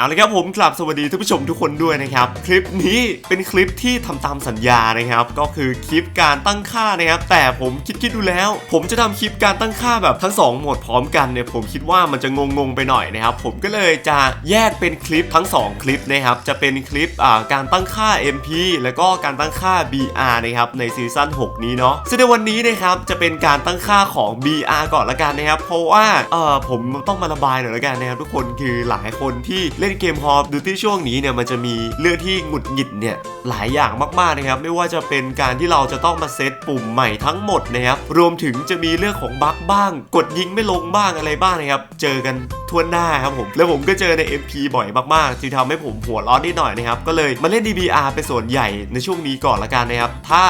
เอาละครับผมกลับสวัสดีท่านผู้ชมทุกคนด้วยนะครับ คลิปนี้เป็นคลิปที่ทำตามสัญญานะครับ ก็คือคลิปการตั้งค่านะครับ แต่ผมคิดคิดดูแล้ว ผมจะทำคลิปการตั้งค่าแบบทั้ง 2 หมดพร้อมกันเนี่ยผมคิดว่ามันจะงงงไปหน่อยนะครับ ผมก็เลยจะแยกเป็นคลิปทั้ง 2 คลิปนะครับ จะเป็นคลิปอ่าการตั้งค่า MP แล้วก็การตั้งค่า BR นะครับในซีซั่น6 นี้เนาะซึ่งในวันนี้นะครับจะเป็นการตั้งค่าของ BR ก่อนละกันนะครับ เพราะว่าเออผมต้องมาระบายหน่อยละกันนะครับทุกคนคือหลายคนที่เล่นเกมฮอปดูที่ช่วงนี้เนี่ยมันจะมีเรื่องที่หงุดหงิดเนี่ยหลายอย่างมากๆนะครับ ไม่ว่าจะเป็นการที่เราจะต้องมาเซตปุ่มใหม่ทั้งหมดนะครับรวมถึงจะมีเรื่องของบั๊กบ้าง กดยิงไม่ลงบ้างอะไรบ้างนะครับ เจอกัน ทั่วหน้าครับผม แล้วผมก็เจอใน MP บ่อยมากๆที่ทำให้ผมหัวร้อนนิดหน่อยนะครับ ก็เลยมาเล่น DBR เป็นส่วนใหญ่ในช่วงนี้ก่อนละกันนะครับ ถ้า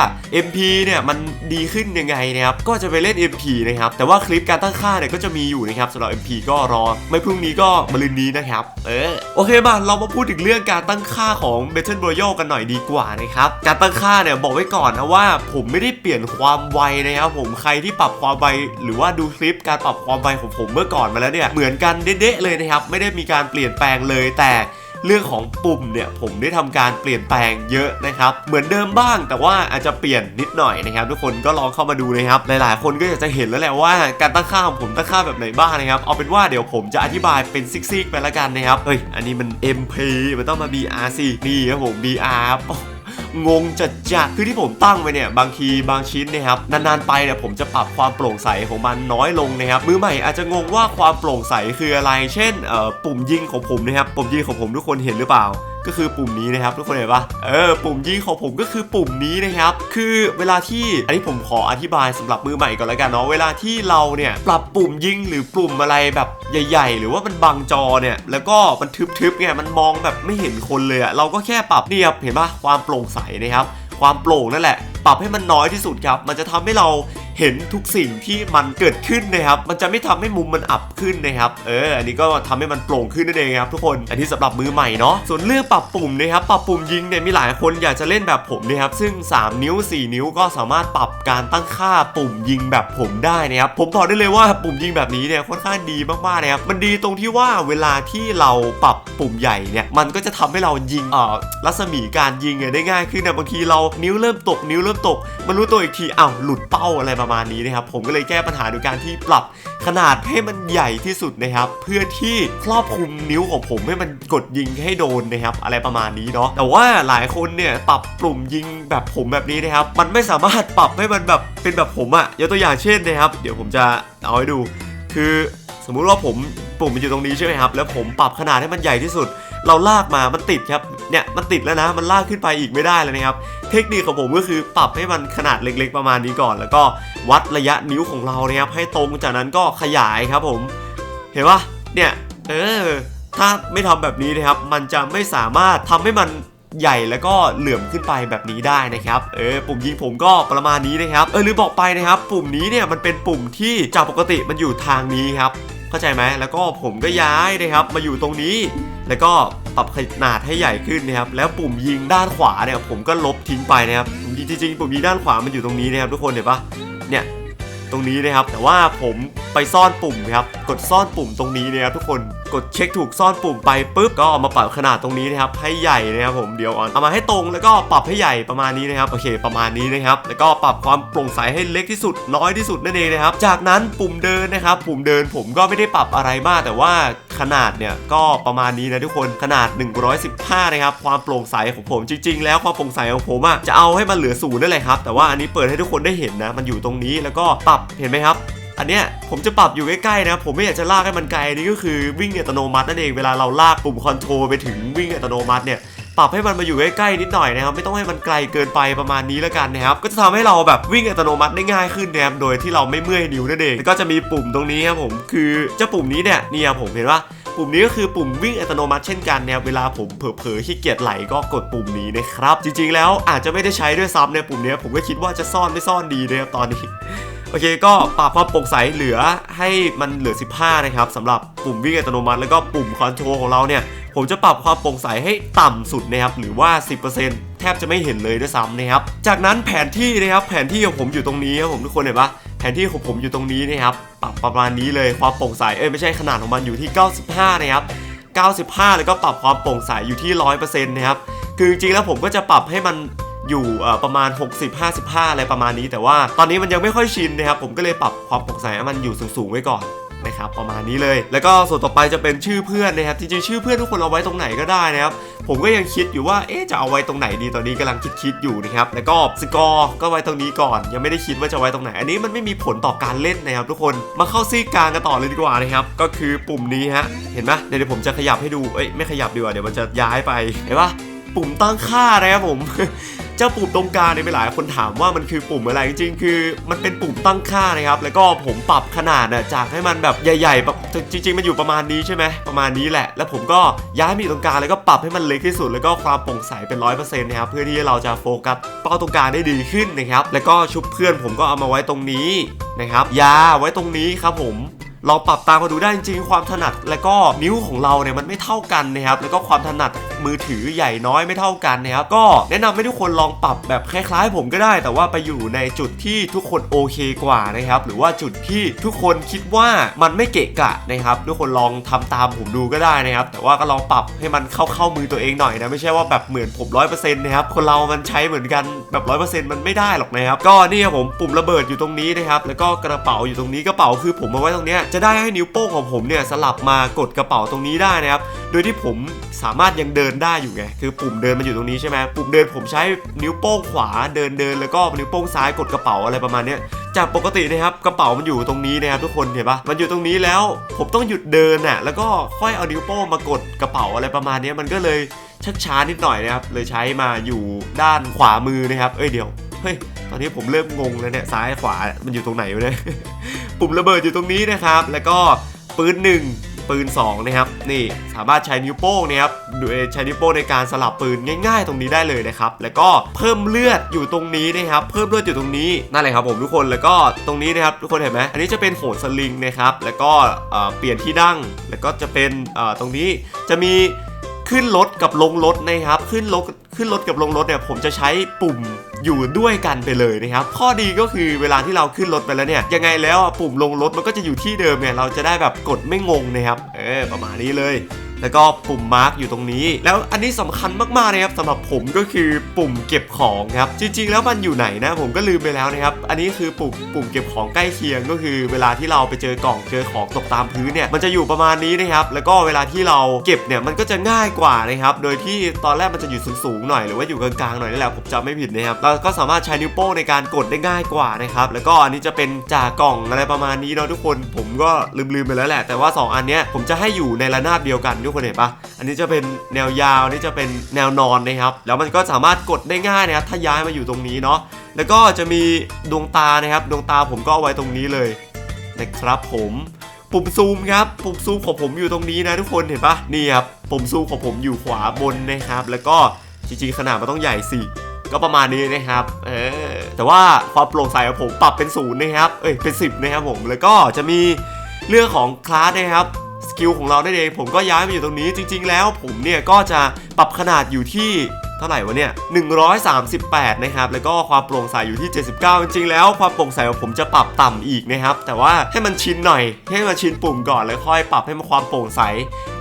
MP เนี่ยมันดีขึ้นยังไงนะครับ ก็จะไปเล่น MP นะครับ แต่ว่าคลิปการตั้งค่าเนี่ยก็จะมีอยู่นะครับสำหรับ MP ก็รอ ไม่พรุ่งนี้ก็มะรืนนี้นะครับ เออ โอเคมาเรามาพูดถึงเรื่องการตั้งค่าของ Battle Royale กันหน่อยดีกว่านะครับ การตั้งค่าเนี่ยบอกไว้ก่อนนะว่า ผมไม่ได้เปลี่ยนความไวนะครับผม ใครที่ปรับความไวหรือว่าดูคลิปการปรับความไวของผมเมื่อก่อนมาแล้วเนี่ย เหมือนกันเเด๊ะเลยนะครับ ไม่ได้มีการเปลี่ยนแปลงเลยแต่เรื่องของปุ่มเนี่ยผมได้ทำการเปลี่ยนแปลงเยอะนะครับ เหมือนเดิมบ้างแต่ว่าอาจจะเปลี่ยนนิดหน่อยนะครับ ทุกคนก็ลองเข้ามาดูนะครับ หลายๆ คนก็อยากจะเห็นแล้วแหละว่าการตั้งค่าของผมตั้งค่าแบบไหนบ้างนะครับ เอาเป็นว่าเดี๋ยวผมจะอธิบายเป็นซิกๆไปละกันนะครับเฮ้ยอันนี้มัน MP มันต้องมา BR สินี่ครับผม BR งงจัดจัดคือที่ผมตั้งไว้เนี่ยบางทีบางชิ้นนะครับนานๆไปเนี่ยผมจะปรับความโปร่งใสของมันน้อยลงนะครับมือใหม่อาจจะงงว่าความโปร่งใสคืออะไร เช่นปุ่มยิงของผมนะครับปุ่มยิงของผมทุกคนเห็นหรือเปล่า ก็คือปุ่มนี้นะครับ ทุกคนเห็นปะเออปุ่มยิงของผมก็คือปุ่มนี้นะครับ คือเวลาที่อันนี้ผมขออธิบายสำหรับมือใหม่ก่อนแล้วกันเนาะเวลาที่เราเนี่ยปรับปุ่มยิงหรือปุ่มอะไรแบบใหญ่ ๆ หรือว่ามันบังจอเนี่ยแล้วก็มันทึบๆไงมันมองแบบไม่เห็นคนเลยอะเราก็แค่ปรับเนี่ยครับเห็นปะความโปร่งใสนะครับความโปร่งนั่นแหละ ปรับให้มันน้อยที่สุดครับ มันจะทำให้เรา เห็นทุกสิ่งที่มันเกิดขึ้นนะครับ มันจะไม่ทำให้มุมมันอับขึ้นนะครับ เออ อันนี้ก็ทำให้มันโปร่งขึ้นนั่นเองครับทุกคน อันนี้สำหรับมือใหม่เนาะ ส่วนเรื่องปรับปุ่มนะครับ ปรับปุ่มยิงเนี่ยมีหลายคนอยากจะเล่นแบบผมนะครับ ซึ่ง 3 นิ้ว 4 นิ้วก็สามารถปรับการตั้งค่าปุ่มยิงแบบผมได้นะครับ ผมบอกได้เลยว่าปุ่มยิงแบบนี้เนี่ยค่อนข้างดีมากๆนะครับ มันดีตรงที่ว่าเวลาที่เราปรับปุ่มใหญ่เนี่ย มันก็จะทำให้เรายิงเอ่อรัศมีการยิงเนี่ยได้ง่ายขึ้นนะบางทีเรานิ้วเริ่มตกนิ้วเริ่มตก มันรู้ตัวอีกทีอ้าวหลุดเป้าอะไรประมาณนี้นะครับ ผมก็เลยแก้ปัญหาโดยการที่ปรับขนาดให้มันใหญ่ที่สุดนะครับ เพื่อที่ครอบคลุมนิ้วของผมให้มันกดยิงให้โดนนะครับ อะไรประมาณนี้เนาะแต่ว่าหลายคนเนี่ยปรับปุ่มยิงแบบผมแบบนี้นะครับ มันไม่สามารถปรับให้มันแบบเป็นแบบผมอะยกตัวอย่างเช่นนะครับ เดี๋ยวผมจะเอาให้ดู คือสมมุติว่าผมปุ่มมันอยู่ตรงนี้ใช่ไหมครับ แล้วผมปรับขนาดให้มันใหญ่ที่สุด เราลากมามันติดครับเนี่ยมันติดแล้วนะ มันลากขึ้นไปอีกไม่ได้เลยนะครับ เทคนิคของผมก็คือปรับให้มันขนาดเล็กๆประมาณนี้ก่อน แล้วก็ วัดระยะนิ้วของเรานะครับให้ตรงจากนั้นก็ขยายครับผม เห็นปะเนี่ยเออถ้าไม่ทำแบบนี้นะครับ มันจะไม่สามารถทำให้มันใหญ่แล้วก็เหลื่อมขึ้นไปแบบนี้ได้นะครับ เออปุ่มยิงผมก็ประมาณนี้นะครับ เออลืมบอกไปนะครับ ปุ่มนี้เนี่ยมันเป็นปุ่มที่จากปกติมันอยู่ทางนี้ครับเข้าใจไหมแล้วก็ผมก็ย้ายนะครับ มาอยู่ตรงนี้ แล้วก็ปรับขนาดให้ใหญ่ขึ้นนะครับ แล้วปุ่มยิงด้านขวาเนี่ยผมก็ลบทิ้งไปนะครับจริงๆปุ่มยิงด้านขวามันอยู่ตรงนี้นะครับทุกคนเห็นปะ เนี่ยตรงนี้นะครับแต่ว่าผมไปซ่อนปุ่มครับกดซ่อนปุ่มตรงนี้นะครับทุกคน กดเช็คถูกซ่อนปุ่มไปปุ๊บก็เอามาปรับขนาดตรงนี้นะครับให้ใหญ่นะครับผมเดี๋ยวก่อนเอามาให้ตรงแล้วก็ปรับให้ใหญ่ประมาณนี้นะครับโอเค ประมาณนี้นะครับแล้วก็ปรับความโปร่งใสให้เล็กที่สุดน้อยที่สุดนั่นเองนะครับจากนั้นปุ่มเดินนะครับปุ่มเดินผมก็ไม่ได้ปรับอะไรมากแต่ว่าขนาดเนี่ยก็ประมาณนี้นะทุกคนขนาด 115 นะครับ ความโปร่งใสของผมจริง ๆ แล้วความโปร่งใสของผมอะจะเอาให้มันเหลือศูนย์นั่นแหละครับแต่ว่าอันนี้เปิดให้ทุกคนได้เห็นนะมันอยู่ตรงนี้แล้วก็ปรับเห็นไหมครับ อันเนี้ยผมจะปรับอยู่ใกล้ๆนะ ผมไม่อยากจะลากให้มันไกลนี่ก็คือวิ่งอัตโนมัตินั่นเองเวลาเราลากปุ่มคอนโทรลไปถึงวิ่งอัตโนมัติเนี่ยปรับให้มันมาอยู่ใกล้ๆนิดหน่อยนะครับไม่ต้องให้มันไกลเกินไปประมาณนี้แล้วกันนะครับก็จะทำให้เราแบบวิ่งอัตโนมัติได้ง่ายขึ้นนะครับโดยที่เราไม่เมื่อยนิ้วนั่นเองแล้วก็จะมีปุ่มตรงนี้ครับผมคือเจ้าปุ่มนี้เนี่ยนี่ยผมเห็นว่าปุ่มนี้ก็คือปุ่มวิ่งอัตโนมัติเช่นกันนะครับเวลาผมเผลอๆขี้เกียจไหลก็กดปุ่มนี้นะครับจริงๆแล้วอาจจะไม่ได้ใช้ด้วยซ้ำในปุ่มนี้ผมก็คิดว่าจะซ่อนไม่ซ่อนดีนะครับตอนนี้ โอเคก็ปรับความโปร่งใสเหลือให้มันเหลือ 15 นะครับสำหรับปุ่มวิ่งอัตโนมัติ แล้วก็ปุ่มคอนโทรลของเราเนี่ย ผมจะปรับความโปร่งใสให้ต่ำสุดนะครับหรือว่า 10%แทบจะไม่เห็นเลยด้วยซ้ำนะครับจากนั้นแผนที่นะครับแผนที่ของผมอยู่ตรงนี้ครับผมทุกคนเห็นปะแผนที่ของผมอยู่ตรงนี้นะครับปรับประมาณนี้เลยความโปร่งใสเอ้ยไม่ใช่ขนาดของมันอยู่ที่ 95 นะครับ95 แล้วก็ปรับความโปร่งใสอยู่ที่ 100%นะครับคือจริงๆแล้วผมก็จะปรับให้มัน อยู่ประมาณ 60 55 อะไรประมาณนี้ แต่ว่าตอนนี้มันยังไม่ค่อยชินนะครับ ผมก็เลยปรับความโปร่งใสให้มันอยู่สูงๆไว้ก่อนนะครับประมาณนี้เลย แล้วก็ส่วนต่อไปจะเป็นชื่อเพื่อนนะครับจริงๆชื่อเพื่อนทุกคนเอาไว้ตรงไหนก็ได้นะครับผมก็ยังคิดอยู่ว่าเอ๊จะเอาไว้ตรงไหนดีตอนนี้กำลังคิดๆอยู่นะครับแล้วก็สกอร์ก็ไว้ตรงนี้ก่อน ยังไม่ได้คิดว่าจะไว้ตรงไหน อันนี้มันไม่มีผลต่อการเล่นนะครับทุกคนมาเข้าซีกกลางกันต่อเลยดีกว่านะครับก็คือปุ่มนี้ฮะเห็นไหมเดี๋ยวผมจะขยับให้ดูเอ้ยไม่ขยับดีกว่าเดี๋ยวมันจะย้ายไปเห็นปะปุ่มตั้งค่านะครับผม เจ้าปุ่มตรงกลางเนี่ยมีหลายคนถามว่ามันคือปุ่มอะไรจริงๆคือ มันเป็นปุ่มตั้งค่านะครับ แล้วก็ผมปรับขนาดน่ะจากให้มันแบบใหญ่ๆแบบจริง ๆ มันอยู่ประมาณนี้ใช่ไหมประมาณนี้แหละ แล้วผมก็ย้ายมาอยู่ตรงกลางแล้วก็ปรับให้มันเล็กที่สุด แล้วก็ความโปร่งใสเป็นร้อยเปอร์เซ็นต์นะครับเพื่อที่เราจะโฟกัสเป้าตรงกลางได้ดีขึ้นนะครับแล้วก็ชุบเพื่อนผมก็เอามาไว้ตรงนี้นะครับยาไว้ตรงนี้ครับผมเราปรับตามมาดูได้จริงๆความถนัด และก็นิ้วของเราเนี่ยมันไม่เท่ากันนะครับแล้วก็ความถนัดมือถือใหญ่น้อยไม่เท่ากันนะครับก็แนะนำให้ทุกคนลองปรับแบบคล้ายๆ ผมก็ได้ แต่ว่าไปอยู่ในจุดที่ทุกคนโอเคกว่านะครับ หรือว่าจุดที่ทุกคนคิดว่ามันไม่เกะกะนะครับ ทุกคนลองทำตามผมดูก็ได้นะครับ แต่ว่าก็ลองปรับให้มันเข้าเข้ามือตัวเองหน่อยนะ ไม่ใช่ว่าแบบเหมือนผมร้อยเปอร์เซ็นต์นะครับ คนเรามันใช้เหมือนกันแบบร้อยเปอร์เซ็นต์มันไม่ได้หรอกนะครับ ก็นี่ครับผมปุ่มระเบิดอยู่ตรงนี้นะครับ แล้วก็กระเป๋าอยู่ตรงนี้กระเป๋าคือผมมาไว้ตรงเนี้ยจะได้ให้นิ้วโป้งของผมเนี่ยสลับมากดกระเป๋าตรงนี้ได้นะครับ โดยที่ผมสามารถยังเดินได้อยู่ไง คือปุ่มเดินมันอยู่ตรงนี้ใช่ไหมปุ่มเดินผมใช้นิ้วโป้งขวาเดินเดินแล้วก็นิ้วโป้งซ้ายกดกระเป๋าอะไรประมาณนี้จากปกตินะครับกระเป๋ามันอยู่ตรงนี้นะครับทุกคนเห็นปะมันอยู่ตรงนี้แล้ว ผมต้องหยุดเดินน่ะแล้วก็ค่อยเอานิ้วโป้งมากดกระเป๋าอะไรประมาณนี้มันก็เลยชักช้านิดหน่อยนะครับเลยใช้มาอยู่ด้านขวามือนะครับเอ้ยเดี๋ยวเฮ้ยตอนนี้ผมเริ่มงงแล้วเนี่ยซ้ายขวามันอยู่ตรงไหนวะเนี่ยปุ่มระเบิดอยู่ตรงนี้นะครับ แล้วก็ปืนหนึ่งปืน2นะครับนี่สามารถใช้นิ้วโป้งนะครับ ใช้นิ้วโป้งในการสลับปืนง่ายๆ ตรงนี้ได้เลยนะครับ แล้วก็เพิ่มเลือดอยู่ตรงนี้นะครับ เพิ่มเลือดอยู่ตรงนี้นั่นแหละครับผมทุกคน แล้วก็ตรงนี้นะครับทุกคนเห็นไหมอันนี้จะเป็นโหนสลิงนะครับ แล้วก็เปลี่ยนที่ดั้ง แล้วก็จะเป็นตรงนี้จะมีขึ้นรถกับลงรถนะครับ ขึ้นรถขึ้นรถกับลงรถเนี่ยผมจะใช้ปุ่มอยู่ด้วยกันไปเลยนะครับ ข้อดีก็คือเวลาที่เราขึ้นรถไปแล้วเนี่ยยังไงแล้วปุ่มลงรถมันก็จะอยู่ที่เดิมเนี่ยเราจะได้แบบกดไม่งงนะครับเออประมาณนี้เลย แล้วก็ปุ่มมาร์กอยู่ตรงนี้ แล้วอันนี้สำคัญมากๆนะครับสำหรับผมก็คือปุ่มเก็บของครับจริง ๆ แล้วมันอยู่ไหนนะผมก็ลืมไปแล้วนะครับอันนี้คือปุ่มปุ่มเก็บของใกล้เคียงก็คือ เวลาที่เราไปเจอกล่องเจอของตกตามพื้นเนี่ยมันจะอยู่ประมาณนี้นะครับแล้วก็เวลาที่เราเก็บเนี่ยมันก็จะง่ายกว่านะครับโดยที่ตอนแรกมันจะอยู่สูงๆหน่อยหรือว่าอยู่กลางๆหน่อยนี่แหละผมจำไม่ผิดนะครับเราก็สามารถใช้นิ้วโป้งในการกดได้ง่ายกว่านะครับแล้วก็อันนี้จะเป็นจากกล่องอะไรประมาณนี้เนาะทุกคน ผมก็ลืมๆไปแล้วแหละ แต่ว่าสองอันเนี้ยผมจะให้อยู่ในระนาบเดียวกันทุกคนเห็นปะอันนี้จะเป็นแนวยาวนนี้จะเป็นแนวนอนนะครับ แล้วมันก็สามารถกดได้ง่ายนะครับ ถ้าย้ายมาอยู่ตรงนี้เนาะ แล้วก็จะมีดวงตานะครับ ดวงตาผมก็เอาไว้ตรงนี้เลยนะครับผมปุ่มซูมครับปุ่มซูมของผมอยู่ตรงนี้นะทุกคนเห็นปะนี่ครับปุ่มซูมของผมอยู่ขวาบนนะครับ แล้วก็จริงๆขนาดมันต้องใหญ่สิก็ประมาณนี้นะครับ เออ แต่ว่าความโปร่งใสของผมปรับเป็นศูนย์นะครับ เอ้ย เป็น 10 นะครับผม แล้วก็จะมีเรื่องของคลาสนะครับ กิลของเราได้เอง ผมก็ย้ายมาอยู่ตรงนี้จริง ๆ แล้ว ผมเนี่ยก็จะปรับขนาดอยู่ที่เท่าไหร่วะเนี่ย 138 นะครับ แล้วก็ความโปร่งใสอยู่ที่ 79 จริงๆ แล้วความโปร่งใสของผมจะปรับต่ำอีกนะครับ แต่ว่าให้มันชินหน่อย ให้มันชินปุ่มก่อนแล้วค่อยปรับให้มันความโปร่งใส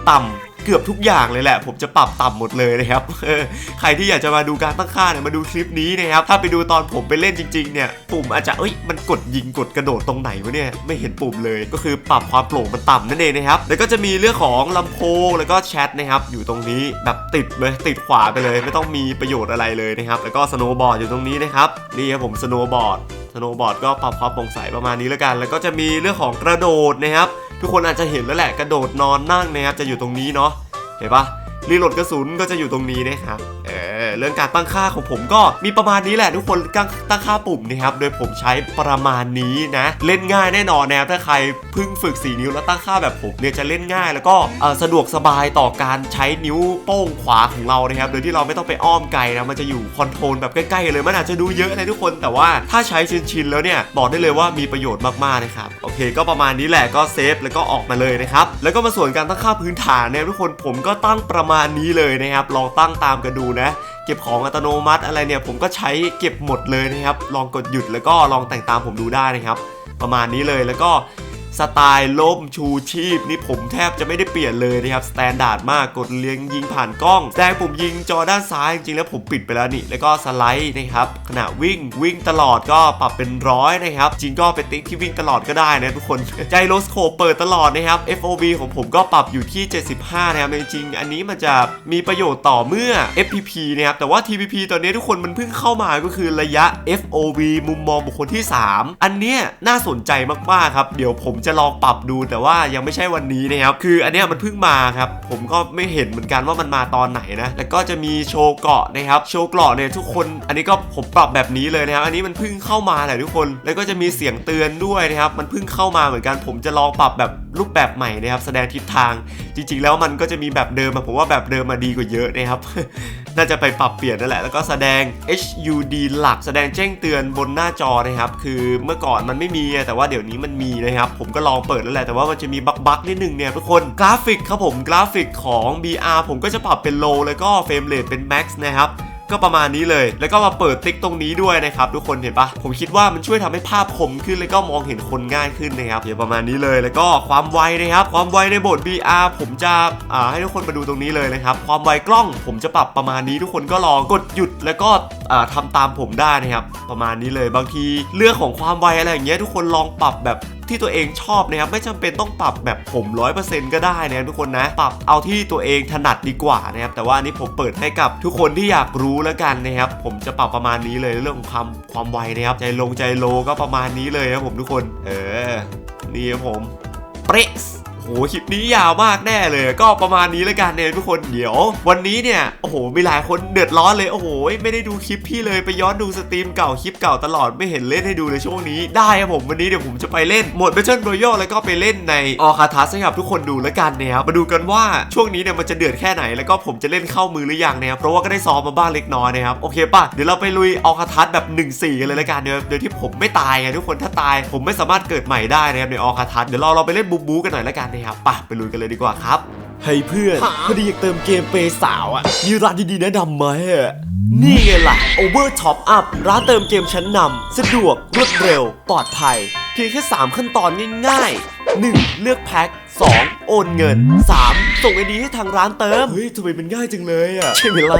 ต่ำ เกือบทุกอย่างเลยแหละ ผมจะปรับต่ำหมดเลยนะครับใครที่อยากจะมาดูการตั้งค่าเนี่ยมาดูคลิปนี้นะครับถ้าไปดูตอนผมไปเล่นจริงๆเนี่ยปุ่มอาจจะเอ้ยมันกดยิงกดกระโดดตรงไหนวะเนี่ยไม่เห็นปุ่มเลย ก็คือปรับความโปร่งมันต่ำนั่นเองนะครับแล้วก็จะมีเรื่องของลำโพงแล้วก็แชทนะครับอยู่ตรงนี้แบบติดเลยติดขวาไปเลย ไม่ต้องมีประโยชน์อะไรเลยนะครับแล้วก็สโนว์บอร์ดอยู่ตรงนี้นะครับนี่ครับผมสโนว์บอร์ดสโนว์บอร์ดก็ปรับความโปร่งใสประมาณนี้แล้วกัน แล้วก็จะมีเรื่องของกระโดดนะครับ ทุกคนอาจจะเห็นแล้วแหละกระโดดนอนนั่งนะครับจะอยู่ตรงนี้เนาะเห็นปะ รีโหลดกระสุนก็จะอยู่ตรงนี้นะครับเออเรื่องการตั้งค่าของผมก็มีประมาณนี้แหละทุกคนตั้งตั้งค่าปุ่มนะครับโดยผมใช้ประมาณนี้นะ เล่นง่ายแน่นอนนะครับถ้าใครเพิ่งฝึก 4 นิ้วแล้วตั้งค่าแบบผมเนี่ยจะเล่นง่าย แล้วก็สะดวกสบายต่อการใช้นิ้วโป้งขวาของเรานะครับโดยที่เราไม่ต้องไปอ้อมไกลนะมันจะอยู่คอนโทรลแบบใกล้ๆเลยมันอาจจะดูเยอะนะทุกคนแต่ว่าถ้าใช้ชินๆแล้วเนี่ยบอกได้เลยว่ามีประโยชน์มากๆนะครับโอเคก็ประมาณนี้แหละก็เซฟแล้วก็ออกมาเลยนะครับแล้วก็มาส่วนการตั้งค่าพื้นฐานเนี่ยทุกคนผมก็ตั้งประมาณนี้เลยนะครับ ลองตั้งตามกันดูนะเก็บของอัตโนมัติอะไรเนี่ยผมก็ใช้เก็บหมดเลยนะครับ ลองกดหยุดแล้วก็ลองแต่งตามผมดูได้นะครับ ประมาณนี้เลยแล้วก็ สไตล์ล่มชูชีพ นี่ผมแทบจะไม่ได้เปลี่ยนเลยนะครับสแตนดาร์ดมากกดเลี้ยงยิงผ่านกล้องแสดงผมยิงจอด้านซ้ายจริงๆแล้วผมปิดไปแล้วนี่ แล้วก็สไลด์นะครับขณะวิ่งวิ่งตลอดก็ปรับเป็นร้อยนะครับจริงก็เป็นติ๊กที่วิ่งตลอดก็ได้นะทุกคนไจโรสโคปเปิดตลอดนะครับ FOV ของผมก็ปรับอยู่ที่ 75 นะครับจริงๆอันนี้มันจะมีประโยชน์ต่อเมื่อ FPP นะครับแต่ว่า TPP ตอนนี้ทุกคนมันเพิ่งเข้ามาก็คือระยะ FOV มุมมองบุคคลที่ 3 อันเนี้ยน่าสนใจมากๆครับเดี๋ยวผมจะะลองปรับดูแต่ว่ายังไม่ใช่วันนี้นะครับ คืออันเนี้ยมันเพิ่งมาครับ ผมก็ไม่เห็นเหมือนกันว่ามันมาตอนไหนนะ แล้วก็จะมีโชว์เกาะนะครับ โชว์เกาะเนี่ยทุกคน อันนี้ก็ผมปรับแบบนี้เลยนะครับ อันนี้มันเพิ่งเข้ามาแหละทุกคน แล้วก็จะมีเสียงเตือนด้วยนะครับ มันเพิ่งเข้ามาเหมือนกัน ผมจะลองปรับแบบรูปแบบใหม่นะครับ แสดงทิศทาง จริง ๆ แล้วมันก็จะมีแบบเดิมผมว่าแบบเดิมมาดีกว่าเยอะนะครับ น่าจะไปปรับเปลี่ยนนั่นแหละ แล้วก็แสดง HUD หลัก แสดงแจ้งเตือนบนหน้าจอนะครับ คือเมื่อก่อนมันไม่มีแต่ว่าเดี๋ยวนี้มันมีนะครับ ผมก็ลองเปิดแล้วแหละ แต่ว่ามันจะมีบั๊กบั๊กนิดนึงเนี่ยทุกคน กราฟิกครับผม กราฟิกของ BR ผมก็จะปรับเป็น low แล้วก็เฟรมเรทเป็น max นะครับ ก็ประมาณนี้เลย แล้วก็มาเปิดติ๊กตรงนี้ด้วยนะครับทุกคนเห็นปะผมคิดว่ามันช่วยทำให้ภาพคมขึ้นแล้วก็มองเห็นคนง่ายขึ้นนะครับเดี๋ยวประมาณนี้เลย แล้วก็ความไวนะครับ ความไวในบท VR ผมจะอ่าให้ทุกคนมาดูตรงนี้เลยนะครับ ความไวกล้องผมจะปรับประมาณนี้ทุกคนก็ลองกดหยุดแล้วก็อ่าทำตามผมได้นะครับ ประมาณนี้เลย บางทีเรื่องของความไวอะไรอย่างเงี้ยทุกคนลองปรับแบบ ที่ตัวเองชอบนะครับไม่จำเป็นต้องปรับแบบผม 100%ก็ได้นะทุกคนนะ ปรับเอาที่ตัวเองถนัดดีกว่านะครับแต่ว่าอันนี้ผมเปิดให้กับทุกคนที่อยากรู้แล้วกันนะครับผมจะปรับประมาณนี้เลยเรื่องของความความไวนะครับใจลงใจโลก็ประมาณนี้เลยครับผมทุกคน เออนี่ครับผมเปรส โหคลิปนี้ยาวมากแน่เลย ก็ประมาณนี้แล้วกันเนี่ยทุกคนเดี๋ยว วันนี้เนี่ยโอ้โหมีหลายคนเดือดร้อนเลยโอ้โหไม่ได้ดูคลิปพี่เลยไปย้อนดูสตรีมเก่าคลิปเก่าตลอดไม่เห็นเล่นให้ดูเลยช่วงนี้ได้ครับผมวันนี้เดี๋ยวผมจะไปเล่นหมด Battle Royale แล้วก็ไปเล่นในออคาทัสให้กับทุกคนดูแล้วกันนะครับมาดูกันว่าช่วงนี้เนี่ยมันจะเดือดแค่ไหนแล้วก็ผมจะเล่นเข้ามือหรือยังนะครับเพราะว่าก็ได้ซ้อมมาบ้างเล็กน้อยนะครับโอเคป่ะเดี๋ยวเราไปลุยออคาทัสแบบ 1-4กันเลยละกันเดี๋ยวโดยที่ผมไม่ตายไงทุกคนถ้าตาย ผมไม่สามารถเกิดใหม่ได้นะครับในออคาทัสเดี๋ยวเราเราไปเล่นบูบูกันหน่อยละกันนะครับไปไปลุยกันเลยดีกว่าครับเฮ้ยเพื่อนพอดีอยากเติมเกมเปย์สาวอะมีร้านดีๆแนะนำไหมอะนี่ไงล่ะ Over Top Up ร้านเติมเกมชั้นนำสะดวกรวดเร็ว ปลอดภัย เพียงแค่ 3 ขั้นตอนง่ายๆ 1. เลือกแพ็ค 2. โอนเงิน 3. ส่งไอดีให้ทางร้านเติม เฮ้ยทำไมมันง่ายจังเลยอะใช่ไหมล่ะ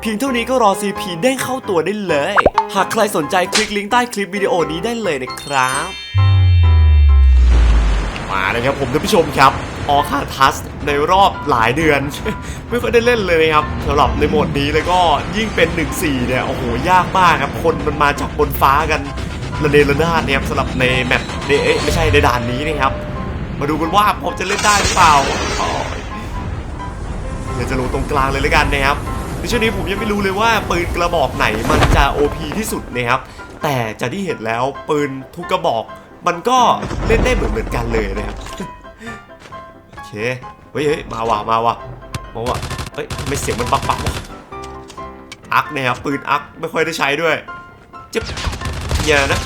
เพียงเท่านี้ก็รอ CP ได้เข้าตัวได้เลย หากใครสนใจคลิกลิงก์ใต้คลิปวิดีโอนี้ได้เลยนะครับ มาเลยครับผมท่านผู้ชมครับออคาทัสในรอบหลายเดือน ไม่ค่อยได้เล่นเลยนะครับสำหรับในโหมดนี้แล้วก็ยิ่งเป็น 1-4 เนี่ย โอ้โห ยากมากครับ คนมันมาจากบนฟ้ากันระเนระนาดเนี่ยครับสำหรับในแมปเอ๊ะไม่ใช่ในด่านนี้นะครับ มาดูกันว่าผมจะเล่นได้หรือเปล่าเดี๋ยวจะลงตรงกลางเลยแล้วกันนะครับในช่วงนี้ผมยังไม่รู้เลยว่าปืนกระบอกไหนมันจะ OP ที่สุดนะครับแต่จากที่เห็นแล้วปืนทุกกระบอก มันก็เล่นได้เหมือนเหมือนกันเลยนะครับโอเคเฮ้ยเฮ้ยมาว่ะมาว่ะมาว่ะเฮ้ยไม่เสียงมันปักปักวะอักเนี่ยครับปืนอักไม่ค่อยได้ใช้ด้วยจะอย่านะ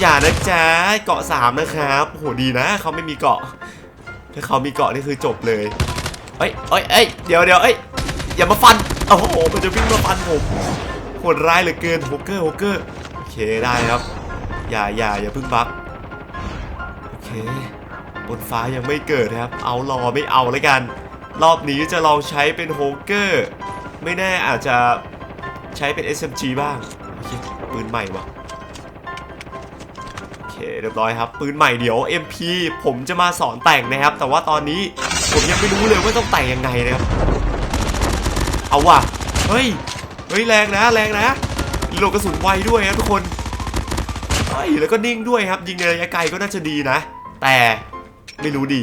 อย่านะจ๊ะเกาะสามนะครับโหดีนะเขาไม่มีเกาะ ถ้าเขามีเกาะนี่คือจบเลยเอ้ยเอ้ยเอ้ยเดี๋ยวเดี๋ยวเอ้ยอย่ามาฟันโอ้โหมันจะวิ่งมาฟันผมโหดร้ายเหลือเกินโฮกเกอร์โฮกเกอร์โอเคได้ครับ อย่าอย่าอย่าพิ่งบัก เคบนฟ้ายังไม่เกิดนะครับ เอารอไม่เอาแล้วกัน รอบนี้จะลองใช้เป็นโฮเกอร์ ไม่แน่อาจจะใช้เป็น SMG บ้าง โอเค ปืนใหม่วะโอเคเรียบร้อยครับ ปืนใหม่เดี๋ยว MP ผมจะมาสอนแต่งนะครับ แต่ว่าตอนนี้ผมยังไม่รู้เลยว่าต้องแต่งยังไงนะครับ เอาว่ะ เฮ้ย เฮ้ยแรงนะแรงนะโลกระสุนไวด้วยครับทุกคน เฮ้ยแล้วก็นิ่งด้วยครับ ยิงในระยะไกลก็น่าจะดีนะ แต่ไม่รู้ดี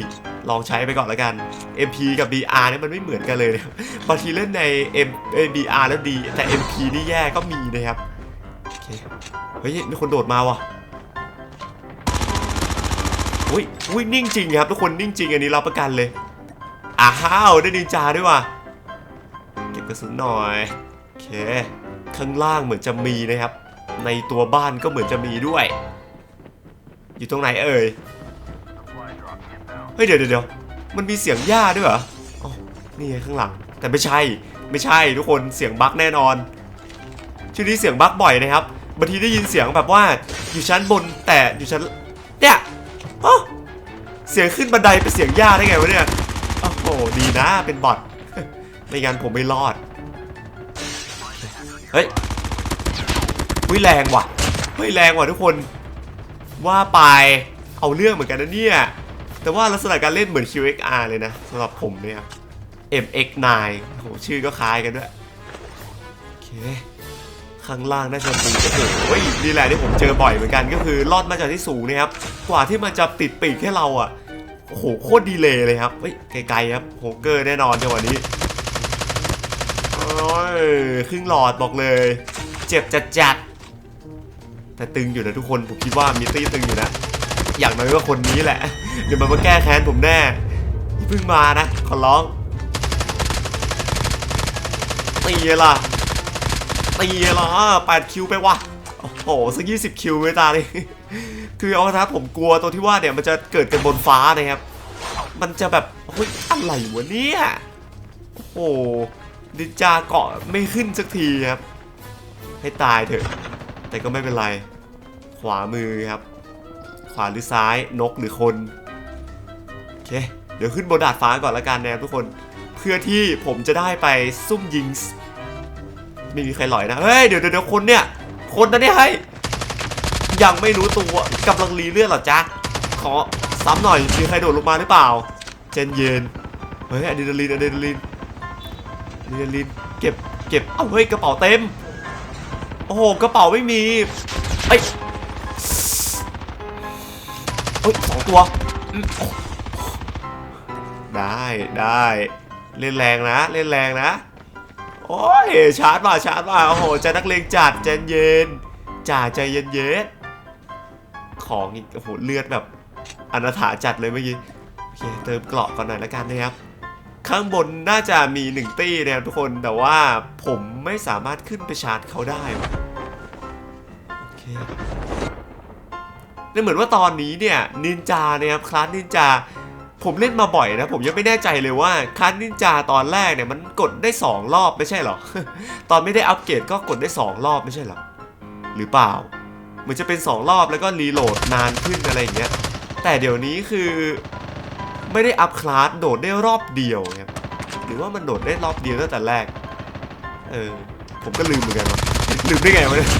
ลองใช้ไปก่อนแล้วกัน MP กับ BR เนี่ยมันไม่เหมือนกันเลยนะครับบางทีเล่นใน M BR แล้วดี แต่ MP นี่แย่ก็มีนะครับโอเคเฮ้ยมีคนโดดมาว่ะอุ้ยอุ้ยนิ่งจริงครับทุกคนนิ่งจริงอันนี้รับประกันเลยอ้าวได้นินจาด้วยว่ะเก็บกระสุนหน่อยโอเคข้างล่างเหมือนจะมีนะครับ ในตัวบ้านก็เหมือนจะมีด้วย อยู่ตรงไหนเอ่ย ฮ้ยเดี๋ยวเดี๋ยวมันมีเสียงหญ้าด้วยเหรออ๋อนี่ไงข้างหลัง แต่ไม่ใช่ ไม่ใช่ทุกคนเสียงบั๊กแน่นอนช่วงนี้เสียงบั๊กบ่อยนะครับบางทีได้ยินเสียงแบบว่าอยู่ชั้นบนแต่อยู่ชั้นเนี่ยอ๋อเสียงขึ้นบันไดเป็นเสียงย่าได้ไงวะเนี่ยโอ้โหดีนะเป็นบอทไม่งั้นผมไม่รอดเฮ้ยวิแรงว่ะเฮ้ยแรงว่ะทุกคนว่าไปเอาเรื่องเหมือนกันนะเนี่ย แต่ว่าลักษณะการเล่นเหมือน QXR เลยนะสำหรับผมเนี่ย MX9 โหชื่อก็คล้ายกันด้วย โอเค ข้างล่างน่าจะมีโอ้โหนี่แหละที่ผมเจอบ่อยเหมือนกันก็คือลอดมาจากที่สูงนะครับ กว่าที่มันจะติดปีกให้เราอะโอ้โหโคตรดีเลยเลยครับเฮ้ยไกลๆครับโฮเกอร์แน่นอนจังหวะนี้โอ้ยครึ่งหลอดบอกเลย เจ็บจัดจัดๆแต่ตึงอยู่นะทุกคนผมคิดว่ามีตี้ตึงอยู่นะ อย่างน้อยก็คนนี้แหละ เดี๋ยวมันมาแก้แค้นผมแน่อย่เพิ่งมานะ ขอร้องตีล่ะตีละแปดคิวไปวะโอ้โหสักยี่สิบคิวไปตาเลยคือเอานะผมกลัวตัวที่ว่าเนี่ยมันจะเกิดกันบนฟ้านะครับ มันจะแบบเฮ้ยอะไรวะเนี่ยโอ้โหดิจาเกาะไม่ขึ้นสักทีครับ ให้ตายเถอะ แต่ก็ไม่เป็นไร ขวามือครับ วาหรือซ้ายนกหรือคนโอเคเดี๋ยวขึ้นบนดาดฟ้าก่อนละกันนะทุกคน เพื่อที่ผมจะได้ไปซุ่มยิง ไม่มีใครหลอยนะ เฮ้ย เดี๋ยวเดี๋ยวคนเนี่ย คนนะเนี่ยให้ยยังไม่รู้ตัวกำลังรีเลือดหรอจ๊ะ ขอซ้ำหน่อยมีใครโดดลงมาหรือเปล่า เจนเย็น เฮ้ยอะดรีนาลีนอะดรีนาลีนอะดรีนาลีนเก็บเก็บ เอ้าเฮ้ยกระเป๋าเต็ม โอ้โหกระเป๋าไม่มี เอ้ย เฮ้ยสองตัว ได้ได้เล่นแรงนะ เล่นแรงนะ โอ้ยชาร์จมาชาร์จมาโอ้โหใจนักเลงจัดใจเย็นจ่าใจเย็นเย็นของอีกโอ้โหเลือดแบบอนาถาจัดเลยเมื่อกี้โอเคเติมเกราะก่อนหน่อยละกันนะครับข้างบนน่าจะมีหนึ่งตี้นะครับทุกคนแต่ว่าผมไม่สามารถขึ้นไปชาร์จเขาได้โอเค นี่เหมือนว่าตอนนี้เนี่ยนินจาเนะครับคลาสนินจาผมเล่นมาบ่อยนะ ผมยังไม่แน่ใจเลยว่าคันนินจาตอนแรกเนี่ยมันกดได้ 2 รอบไม่ใช่หรอ ตอนไม่ได้อัปเกรดก็กดได้ 2 รอบไม่ใช่หรอ หรือเปล่า เหมือนจะเป็น 2 รอบแล้วก็รีโหลดนานขึ้นอะไรอย่างเงี้ย แต่เดี๋ยวนี้คือไม่ได้อัพคลาสโดดได้รอบเดียวครับหรือว่ามันโดดได้รอบเดียวตั้งแต่แรก เออ ผมก็ลืมเหมือนกันลืมได้ไงวะเนี่ย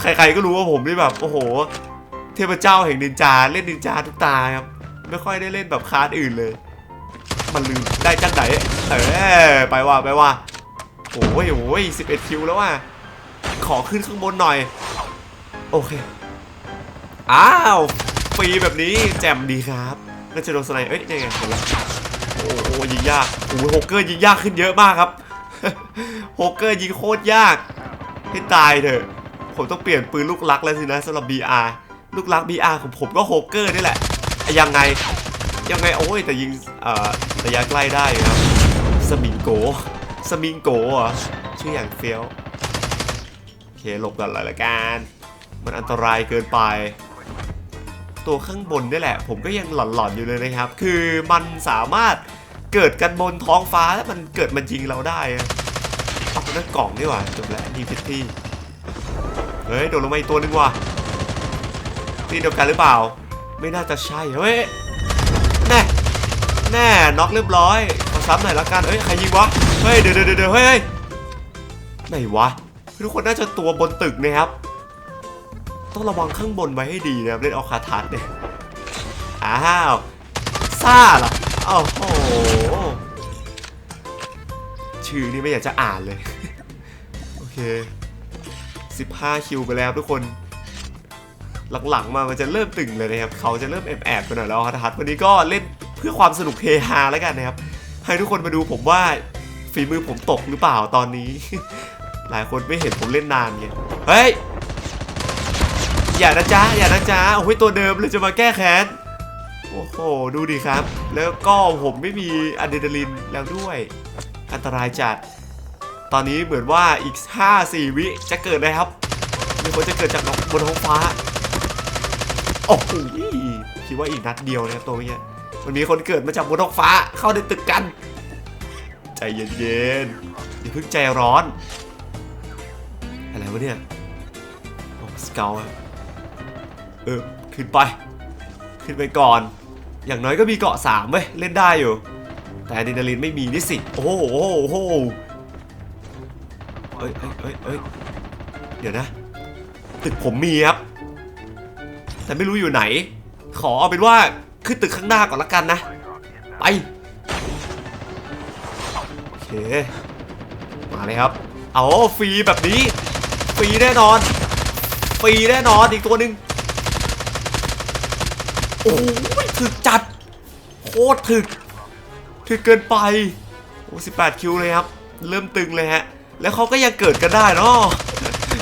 ใครๆก็รู้ว่าผมนี่แบบโอ้โห เทพเจ้าแห่งนินจาเล่นนินจาทุกตาครับ ไม่ค่อยได้เล่นแบบคลาสอื่นเลย มันลืมได้จังไหนเออไปว่าไปว่าโอ้ยโอ้ยสิบเอ็ดคิวแล้วว่ะขอขึ้นข้างบนหน่อย โอเค อ้าวฟรีแบบนี้แจ่มดีครับน่าจะโดนสไนเอ้ยยังไงเห็นแล้วโอ้โหยิงยากโอ้โหโฮกเกอร์ยิงยากขึ้นเยอะมากครับโฮกเกอร์ยิงโคตรยากให้ตายเถอะ ผมต้องเปลี่ยนปืนลูกลักแล้วสินะสำหรับ BR ลูกลัก BR ของผมก็โฮเกอร์นี่แหละ ยังไง ยังไง โอ้ย แต่ยิงระยะใกล้ได้ครับสมิงโกสมิงโกอะชื่ออย่างเฟี้ยว โอเค หลบกันเลายละกัน มันอันตรายเกินไป ตัวข้างบนนี่แหละ ผมก็ยังหลอนๆอยู่เลยนะครับ คือมันสามารถเกิดกันบนท้องฟ้าแล้วมันเกิดมันยิงเราได้อะเอานั่นกล่องนี่หว่าจบแล้วดีฟิตตี้เฮ้ย โดนลงมาอีกตัวนึงว่ะ ตีเดียวกันหรือเปล่า ไม่น่าจะใช่เฮ้ยแน่แน่น็อกเรียบร้อยขอซ้ำหน่อยละกันเอ้ยใครยิงวะเฮ้ยเดี๋ยวเดี๋ยวเดี๋ยวเฮ้ยไหนวะทุกคนน่าจะตัวบนตึกนะครับ ต้องระวังข้างบนไว้ให้ดีนะครับเล่นออกคาทัสเนี่ยอ้าวซ่าเหรอโอ้โหชื่อนี่ไม่อยากจะอ่านเลย โอเค 15 คิวไปแล้วทุกคน หลังๆมามันจะเริ่มตึงเลยนะครับเขาจะเริ่มแอบแอบไปหน่อยแล้วทัศวันนี้ก็เล่นเพื่อความสนุกเฮฮาแล้วกันนะครับให้ทุกคนมาดูผมว่าฝีมือผมตกหรือเปล่าตอนนี้ หลายคนไม่เห็นผมเล่นนานไงเฮ้ยอย่านะจ๊ะอย่านะจ๊ะโอ้ยตัวเดิมเลยจะมาแก้แค้นโอ้โหดูดิครับ แล้วก็ผมไม่มีอะดรีนาลินแล้วด้วย อันตรายจัด ตอนนี้เหมือนว่าอีก 5-4 วิจะเกิดนะครับมีคนจะเกิดจากบนท้องฟ้า โอ้โหคิดว่าอีกนัดเดียวนะครับตัวเนี้ยมันมีคนเกิดมาจากบนท้องฟ้าเข้าในตึกกัน ใจเย็นๆอย่าเพิ่งใจร้อน อะไรวะเนี่ยโอ้สเกลเออขึ้นไป ขึ้นไปก่อน อย่างน้อยก็มีเกาะสามเว้ยเล่นได้อยู่ แต่อะดรีนาลีนไม่มีนี่สิโอ้โหโอ้โหโอ้โหเอ้ยเอ้ยเอ้ยเอ้ยเดี๋ยวนะ ตึกผมมีครับ แต่ไม่รู้อยู่ไหน ขอเอาเป็นว่าขึ้นตึกข้างหน้าก่อนละกันนะ ไป โอเค มาเลยครับ เอาฟรีแบบนี้ ฟรีแน่นอน ฟรีแน่นอนอีกตัวหนึ่งโอ้ยถึกจัด โคตรถึก ถึกเกินไปโอ้สิบแปดคิวเลยครับ เริ่มตึงเลยฮะ แล้วเขาก็ยังเกิดกันได้เนาะ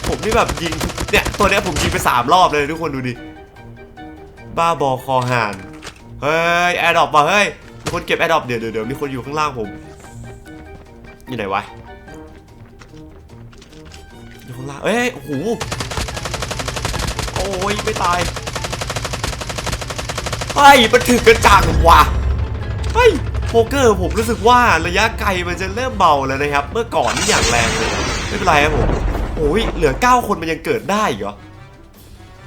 ผมนี่แบบยิงเนี่ย ตัวเนี้ยผมยิงไปสามรอบเลยทุกคนดูดิ บ้าบอคอห่านเฮ้ยแอร์ดรอปว่ะเฮ้ยมีคนเก็บแอร์ดรอปเดี๋ยวเดี๋ยวมีคนอยู่ข้างล่างผมอยู่ไหนวะอยู่ข้างล่างเอ้ยโอ้โหโอ้ยไม่ตายเฮ้ยมันถึงกันจังว่ะเฮ้ยโพเกอร์ผมรู้สึกว่าระยะไกลมันจะเริ่มเบาแล้วนะครับ เมื่อก่อนนี่อย่างแรงเลยไม่เป็นไรครับผมโอ้ยเหลือ 9 คนมันยังเกิดได้อีกเหรอ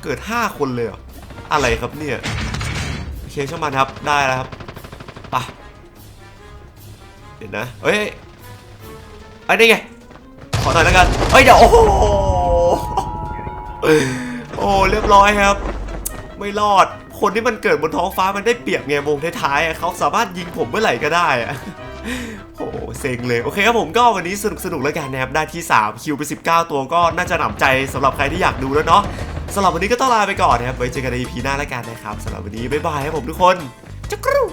เกิด 5 คนเลยเหรอ อะไรครับเนี่ยโอเคช่างมันครับได้แล้วครับไปเดี๋ยวนะเฮ้ยไอ้นี่ไงขอหน่อยแล้วกันเฮ้ยเดี๋ยวโอ้โหโอ้เรียบร้อยครับ ไม่รอดคนที่มันเกิดบนท้องฟ้ามันได้เปรียบไงวงท้ายๆเขาสามารถยิงผมเมื่อไหร่ก็ได้อะ โอ้โหเซ็งเลย โอเคครับผมก็วันนี้สนุกสนุกแล้วกันนะครับ ได้ที่ 3 คิวไป 19 ตัวก็น่าจะหนำใจสำหรับใครที่อยากดูแล้วเนาะสำหรับวันนี้ก็ต้องลาไปก่อนนะครับ ไว้เจอกันใน EP หน้าแล้วกันนะครับสำหรับวันนี้บ๊ายบายครับผมทุกคนจุกรู